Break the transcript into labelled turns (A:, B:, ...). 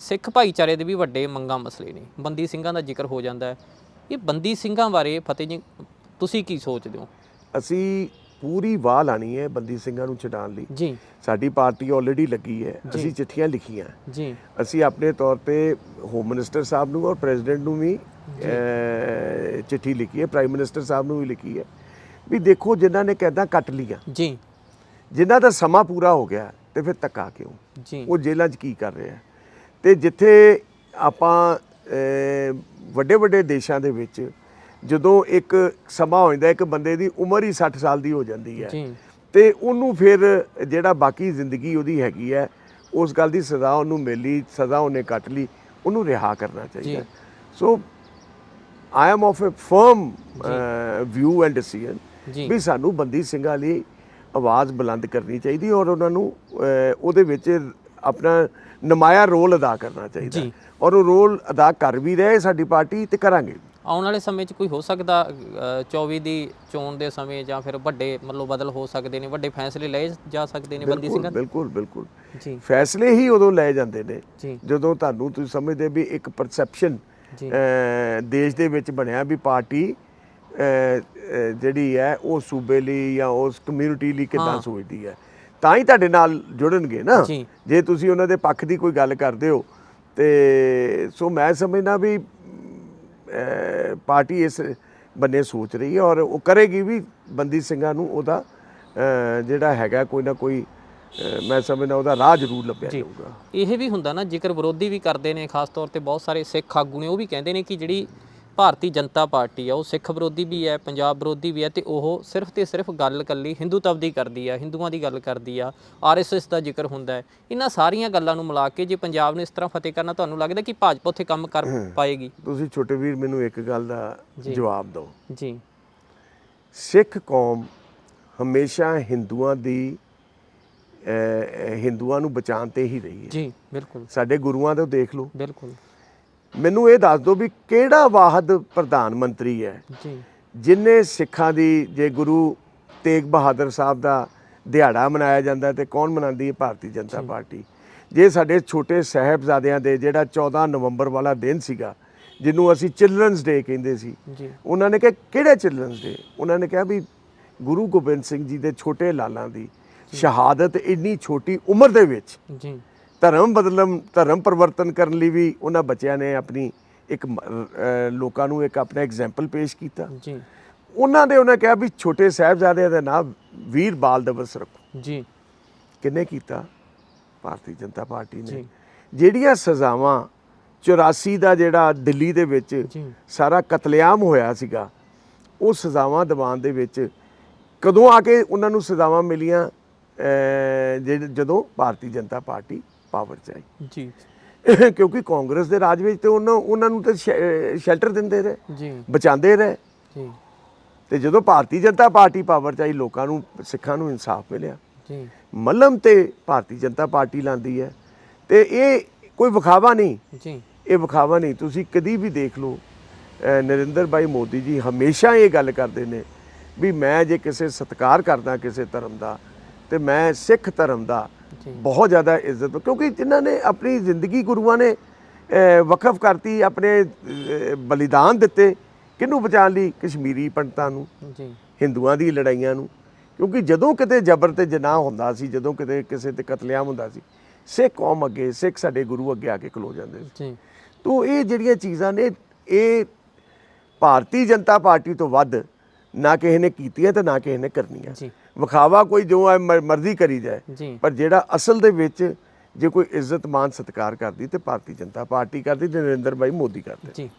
A: ਸਿੱਖ ਭਾਈਚਾਰੇ ਦੇ ਵੀ ਵੱਡੇ ਮੰਗਾਂ ਮਸਲੇ ਨੇ। ਬੰਦੀ ਸਿੰਘਾਂ ਦਾ ਜ਼ਿਕਰ ਹੋ ਜਾਂਦਾ ਹੈ। ਇਹ ਬੰਦੀ ਸਿੰਘਾਂ ਬਾਰੇ ਫਤਿਹ ਜੀ ਤੁਸੀਂ ਕੀ ਸੋਚਦੇ ਹੋ?
B: ਅਸੀਂ ਪੂਰੀ ਵਾਹ ਲਾਣੀ ਹੈ ਬੰਦੀ ਸਿੰਘਾਂ ਨੂੰ ਛਡਾਉਣ ਲਈ।
A: ਜੀ।
B: ਸਾਡੀ ਪਾਰਟੀ ਆਲਰੇਡੀ ਲੱਗੀ ਹੈ। ਅਸੀਂ ਚਿੱਠੀਆਂ ਲਿਖੀਆਂ।
A: ਜੀ।
B: ਅਸੀਂ ਆਪਣੇ ਤੌਰ ਤੇ ਹੋਮ ਮਿਨਿਸਟਰ ਸਾਹਿਬ ਨੂੰ ਔਰ ਪ੍ਰੈਜ਼ੀਡੈਂਟ ਨੂੰ ਵੀ ਚਿੱਠੀ ਲਿਖੀ ਹੈ। ਪ੍ਰਾਈਮ ਮਿਨਿਸਟਰ ਸਾਹਿਬ ਨੂੰ ਵੀ ਲਿਖੀ ਹੈ। ਵੀ ਦੇਖੋ ਜਿਨ੍ਹਾਂ ਨੇ ਕੈਦਾਂ ਕੱਟ ਲੀਆਂ
A: ਜੀ।
B: ਜਿਨ੍ਹਾਂ ਦਾ ਸਮਾਂ ਪੂਰਾ ਹੋ ਗਿਆ ਤੇ ਫਿਰ ਧੱਕਾ ਕਿਉਂ?
A: ਜੀ।
B: ਉਹ ਜੇਲ੍ਹਾਂ 'ਚ ਕੀ ਕਰ ਰਿਹਾ? ਤੇ ਜਿੱਥੇ ਆਪਾਂ ਵੱਡੇ ਵੱਡੇ ਦੇਸ਼ਾਂ ਦੇ ਵਿੱਚ ਜਦੋਂ ਇੱਕ ਸਮਾਂ ਹੋ ਜਾਂਦਾ ਇੱਕ ਬੰਦੇ ਦੀ ਉਮਰ ਹੀ 60 ਸਾਲ ਦੀ ਹੋ ਜਾਂਦੀ ਹੈ। ਤੇ ਉਹਨੂੰ ਫਿਰ ਜਿਹੜਾ ਬਾਕੀ ਜ਼ਿੰਦਗੀ ਉਹਦੀ ਹੈਗੀ ਹੈ ਉਸ ਗੱਲ ਦੀ ਸਜ਼ਾ ਉਹਨੂੰ ਮਿਲੀ ਸਜ਼ਾ ਉਹਨੇ ਕੱਟ ਲਈ ਉਹਨੂੰ ਰਿਹਾ ਕਰਨਾ ਚਾਹੀਦਾ। So I am of a firm view and decision ਵੀ ਸਾਨੂੰ ਬੰਦੀ ਸਿੰਘਾਂ ਲਈ ਆਵਾਜ਼ ਬੁਲੰਦ ਕਰਨੀ ਚਾਹੀਦੀ ਔਰ ਉਹਨਾਂ ਨੂੰ ਉਹਦੇ ਵਿੱਚ ਆਪਣਾ ਨਮਾਇਆ ਰੋਲ ਅਦਾ ਕਰਨਾ ਚਾਹੀਦਾ
A: ਜੀ।
B: ਔਰ ਉਹ ਰੋਲ ਅਦਾ ਕਰ ਵੀ ਰਹੇ ਸਾਡੀ ਪਾਰਟੀ ਤੇ ਕਰਾਂਗੇ
A: ਆਉਣ ਵਾਲੇ ਸਮੇਂ 'ਚ ਕੋਈ ਹੋ ਸਕਦਾ ਅ, 24 ਦੀ ਚੋਣ ਦੇ ਸਮੇਂ ਜਾਂ ਫਿਰ ਵੱਡੇ ਮਤਲਬ ਬਦਲ ਹੋ ਸਕਦੇ ਨੇ ਵੱਡੇ ਫੈਸਲੇ ਲਏ ਜਾ ਸਕਦੇ ਨੇ ਬੰਦੀ
B: ਬਿਲਕੁਲ
A: ਸਿੰਘਾਂ?
B: ਬਿਲਕੁਲ ਬਿਲਕੁਲ।
A: ਜੀ।
B: ਫੈਸਲੇ ਹੀ ਉਦੋਂ ਲਏ ਜਾਂਦੇ ਨੇ
A: ਜੀ।
B: ਜਦੋਂ ਤੁਹਾਨੂੰ ਤੁਸੀਂ ਸਮਝਦੇ ਵੀ ਇੱਕ ਪਰਸੈਪਸ਼ਨ
A: ਜੀ।
B: ਦੇਸ਼ ਦੇ ਵਿੱਚ ਬਣਿਆ ਵੀ ਪਾਰਟੀ ਅਹ, ਅਹ, ਜਿਹੜੀ ਹੈ ਉਹ ਸੂਬੇ ਲਈ ਜਾਂ ਉਸ ਕਮਿਊਨਿਟੀ ਲਈ ਕਿੱਦਾਂ ਸੋਚਦੀ ਹੈ। ਤਾਂ ਹੀ ਤੁਹਾਡੇ ਨਾਲ ਜੁੜਨਗੇ ਨਾ।
A: ਜੀ।
B: ਜੇ ਤੁਸੀਂ ਉਹਨਾਂ ਦੇ ਪੱਖ ਦੀ ਕੋਈ ਗੱਲ ਕਰਦੇ ਹੋ ਤੇ ਸੋ ਮੈਂ ਸਮਝਦਾ ਵੀ ਅਹ, ਪਾਰਟੀ ਇਸ ਬੰਨੇ ਸੋਚ ਰਹੀ ਹੈ ਔਰ ਉਹ ਕਰੇਗੀ ਵੀ ਬੰਦੀ ਸਿੰਘਾਂ ਨੂੰ ਉਹਦਾ ਅਹ, ਜਿਹੜਾ ਹੈਗਾ ਕੋਈ ਨਾ ਕੋਈ ਅਹ, ਮੈਂ ਸਮਝਦਾ ਉਹਦਾ ਰਾਹ ਜ਼ਰੂਰ ਲੱਭਿਆ ਜਾਊਗਾ।
A: ਇਹ ਵੀ ਹੁੰਦਾ ਨਾ ਜ਼ਿਕਰ ਵਿਰੋਧੀ ਵੀ ਕਰਦੇ ਨੇ ਖਾਸ ਤੌਰ ਤੇ ਬਹੁਤ ਸਾਰੇ ਸਿੱਖ ਆਗੂ ਨੇ ਉਹ ਵੀ ਕਹਿੰਦੇ ਨੇ ਕਿ ਜਿਹੜੀ ਭਾਰਤੀ ਜਨਤਾ ਪਾਰਟੀ ਆ ਉਹ ਸਿੱਖ ਵਿਰੋਧੀ ਵੀ ਹੈ ਪੰਜਾਬ ਵਿਰੋਧੀ ਵੀ ਹੈ ਤੇ ਉਹ ਸਿਰਫ ਤੇ ਸਿਰਫ ਗੱਲ ਕੱਲੀ ਹਿੰਦੂਤਵ ਦੀ ਕਰਦੀ ਆ ਹਿੰਦੂਆਂ ਦੀ ਗੱਲ ਕਰਦੀ ਆ ਆਰਐਸਐਸ ਦਾ ਜ਼ਿਕਰ ਹੁੰਦਾ ਹੈ। ਇਹਨਾਂ ਸਾਰੀਆਂ ਗੱਲਾਂ ਨੂੰ ਮਿਲਾ ਕੇ ਜੇ ਪੰਜਾਬ ਨੂੰ ਇਸ ਤਰ੍ਹਾਂ ਫਤਿਹ ਕਰਨਾ ਤੁਹਾਨੂੰ ਲੱਗਦਾ ਕਿ ਭਾਜਪਾ ਉੱਥੇ ਕੰਮ ਕਰ ਪਾਏਗੀ?
B: ਤੁਸੀਂ ਛੋਟੇ ਵੀਰ ਮੈਨੂੰ ਇੱਕ ਗੱਲ ਦਾ ਜਵਾਬ ਦਿਓ।
A: ਜੀ।
B: ਸਿੱਖ ਕੌਮ ਹਮੇਸ਼ਾ ਹਿੰਦੂਆਂ ਦੀ ਹਿੰਦੂਆਂ ਨੂੰ ਬਚਾਉਣ ਤੇ ਹੀ ਰਹੀ ਹੈ।
A: ਜੀ ਬਿਲਕੁਲ।
B: ਸਾਡੇ ਗੁਰੂਆਂ ਤੋਂ ਦੇਖ ਲਓ।
A: ਬਿਲਕੁਲ।
B: ਮੈਨੂੰ ਇਹ ਦੱਸ ਦਿਓ ਵੀ ਕਿਹੜਾ ਵਾਹਦ ਪ੍ਰਧਾਨ ਮੰਤਰੀ ਹੈ?
A: ਜੀ।
B: ਜਿਨੇ ਸਿੱਖਾਂ ਦੀ ਜੇ ਗੁਰੂ ਤੇਗ ਬਹਾਦਰ ਸਾਹਿਬ ਦਾ ਦਿਹਾੜਾ ਮਨਾਇਆ ਜਾਂਦਾ ਤੇ ਕੌਣ ਮਨਾਉਂਦੀ ਹੈ? ਭਾਰਤੀ ਜਨਤਾ ਪਾਰਟੀ। ਜੇ ਸਾਡੇ ਛੋਟੇ ਸਾਹਿਬਜ਼ਾਦਿਆਂ ਦੇ ਜਿਹੜਾ 14 ਨਵੰਬਰ ਵਾਲਾ ਦਿਨ ਸੀਗਾ ਜਿਹਨੂੰ ਅਸੀਂ ਚਿਲਡਰਨਸ ਡੇ ਕਹਿੰਦੇ ਸੀ
A: ਜੀ।
B: ਉਹਨਾਂ ਨੇ ਕਿਹਾ ਕਿਹੜਾ ਚਿਲਡਰਨਸ ਡੇ? ਉਹਨਾਂ ਨੇ ਕਿਹਾ ਵੀ ਗੁਰੂ ਗੋਬਿੰਦ ਸਿੰਘ ਜੀ ਦੇ ਛੋਟੇ ਲਾਲਾਂ ਦੀ ਸ਼ਹਾਦਤ ਇੰਨੀ ਛੋਟੀ ਉਮਰ ਦੇ ਵਿੱਚ
A: ਜੀ।
B: ਧਰਮ ਬਦਲਮ ਧਰਮ ਪਰਿਵਰਤਨ ਕਰਨ ਲਈ ਵੀ ਉਹਨਾਂ ਬੱਚਿਆਂ ਨੇ ਆਪਣੀ ਇੱਕ ਲੋਕਾਂ ਨੂੰ ਇੱਕ ਆਪਣਾ ਐਗਜ਼ਾਮਪਲ ਪੇਸ਼ ਕੀਤਾ।
A: ਜੀ।
B: ਉਹਨਾਂ ਦੇ ਉਹਨਾਂ ਕਿਹਾ ਵੀ ਛੋਟੇ ਸਾਹਿਬਜ਼ਾਦਿਆਂ ਦਾ ਨਾਮ ਵੀਰ ਬਾਲ ਦਿਵਸ ਰੱਖੋ।
A: ਜੀ।
B: ਕਿੰਨੇ ਕੀਤਾ? ਭਾਰਤੀ ਜਨਤਾ ਪਾਰਟੀ ਨੇ। ਜਿਹੜੀਆਂ ਸਜ਼ਾਵਾਂ 84 ਦਾ ਜਿਹੜਾ ਦਿੱਲੀ ਦੇ ਵਿੱਚ ਸਾਰਾ ਕਤਲੇਆਮ ਹੋਇਆ ਸੀਗਾ ਉਹ ਸਜ਼ਾਵਾਂ ਦੀਵਾਨ ਦੇ ਵਿੱਚ ਕਦੋਂ ਆ ਕੇ ਉਹਨਾਂ ਨੂੰ ਸਜ਼ਾਵਾਂ ਮਿਲੀਆਂ ਜਦੋਂ ਭਾਰਤੀ ਜਨਤਾ ਪਾਰਟੀ ਪਾਵਰ 'ਚ ਆਈ।
A: ਜੀ।
B: ਕਿਉਂਕਿ ਕਾਂਗਰਸ ਦੇ ਰਾਜ ਵਿੱਚ ਤੇ ਉਹਨਾਂ ਉਹਨਾਂ ਨੂੰ ਤਾਂ ਸ਼ੈਲਟਰ ਦਿੰਦੇ ਰਹੇ
A: ਜੀ।
B: ਬਚਾਉਂਦੇ ਰਹੇ।
A: ਜੀ।
B: ਤੇ ਜਦੋਂ ਭਾਰਤੀ ਜਨਤਾ ਪਾਰਟੀ ਪਾਵਰ 'ਚ ਆਈ ਲੋਕਾਂ ਨੂੰ ਸਿੱਖਾਂ ਨੂੰ ਇਨਸਾਫ ਮਿਲਿਆ।
A: ਜੀ।
B: ਮੱਲਮ ਤੇ ਭਾਰਤੀ ਜਨਤਾ ਪਾਰਟੀ ਲਾਂਦੀ ਹੈ। ਤੇ ਇਹ ਕੋਈ ਵਿਖਾਵਾ ਨਹੀਂ।
A: ਜੀ।
B: ਇਹ ਵਿਖਾਵਾ ਨਹੀਂ। ਤੁਸੀਂ ਕਦੀ ਵੀ ਦੇਖ ਲਓ ਨਰਿੰਦਰ ਭਾਈ ਮੋਦੀ ਜੀ ਹਮੇਸ਼ਾ ਇਹ ਗੱਲ ਕਰਦੇ ਨੇ ਵੀ ਮੈਂ ਜੇ ਕਿਸੇ ਸਤਿਕਾਰ ਕਰਦਾ ਕਿਸੇ ਧਰਮ ਦਾ ਤੇ ਮੈਂ ਸਿੱਖ ਧਰਮ ਦਾ। ਬਹੁਤ ਜ਼ਿਆਦਾ ਇੱਜ਼ਤ ਕਿਉਂਕਿ ਜਿਨ੍ਹਾਂ ਨੇ ਆਪਣੀ ਜ਼ਿੰਦਗੀ ਗੁਰੂਆਂ ਨੇ ਵਕਫ ਕਰਤੀ ਆਪਣੇ ਬਲੀਦਾਨ ਦਿੱਤੇ ਕਿਹਨੂੰ ਬਚਾਉਣ ਲਈ? ਕਸ਼ਮੀਰੀ ਪੰਡਤਾਂ ਨੂੰ
A: ਜੀ।
B: ਹਿੰਦੂਆਂ ਦੀ ਲੜਾਈਆਂ ਨੂੰ। ਕਿਉਂਕਿ ਜਦੋਂ ਕਿਤੇ ਜ਼ਬਰ ਤੇ ਜਨਾਹ ਹੁੰਦਾ ਸੀ ਜਦੋਂ ਕਿਤੇ ਕਿਸੇ ਤੇ ਕਤਲੇਆਮ ਹੁੰਦਾ ਸੀ ਸਿੱਖ ਕੌਮ ਅੱਗੇ ਸਿੱਖ ਸਾਡੇ ਗੁਰੂ ਅੱਗੇ ਆ ਕੇ ਖਲੋ ਜਾਂਦੇ ਸੀ।
A: ਜੀ।
B: ਤੋ ਇਹ ਜਿਹੜੀਆਂ ਚੀਜ਼ਾਂ ਨੇ ਇਹ ਭਾਰਤੀ ਜਨਤਾ ਪਾਰਟੀ ਤੋਂ ਵੱਧ ਨਾ ਕਿਸੇ ਨੇ ਕੀਤੀਆਂ ਤੇ ਨਾ ਕਿਸੇ ਨੇ ਕਰਨੀਆਂ।
A: ਜੀ।
B: ਵਿਖਾਵਾ ਕੋਈ ਜੋ ਹੈ ਮ- ਮਰਜ਼ੀ ਕਰੀ ਜਾਏ। ਪਰ ਜਿਹੜਾ ਅਸਲ ਦੇ ਵਿੱਚ ਜੇ ਕੋਈ ਇੱਜ਼ਤ ਮਾਨ ਸਤਿਕਾਰ ਕਰਦੀ ਤੇ ਭਾਰਤੀ ਜਨਤਾ ਪਾਰਟੀ ਕਰਦੀ ਤੇ ਨਰਿੰਦਰ ਭਾਈ ਮੋਦੀ ਕਰਦੇ।
A: ਜੀ।